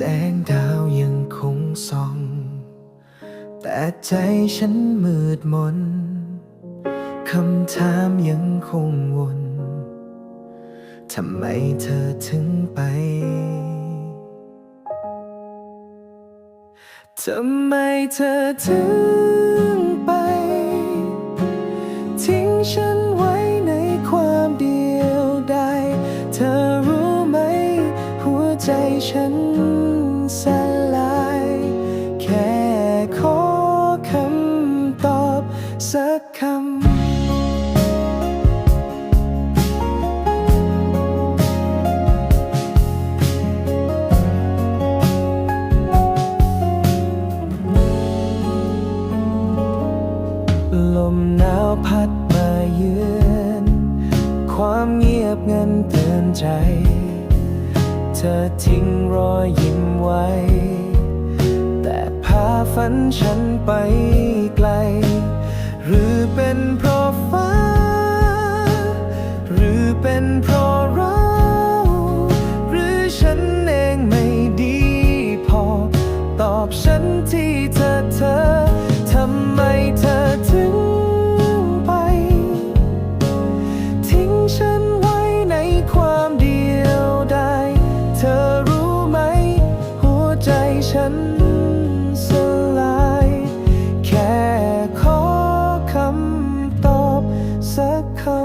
แสงดาวยังคงส่อง แต่ใจฉันมืดมน คำถามยังคงวนทำไมเธอถึงไป ทำไมเธอถึง ฉันสลาย แค่ขอคำตอบสักคำลมหนาวพัดมาเยือน ความเงียบเงันเตือนใจ เธอทิ้งรอยยิ้มไว้ แต่พาฝันฉันไปไกล สลาย แค่ขอคำตอบสักคำ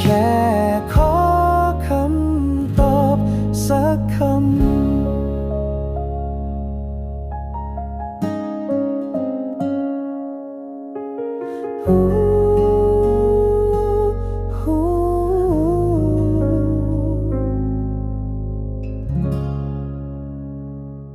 แค่ขอคำตอบสักคำ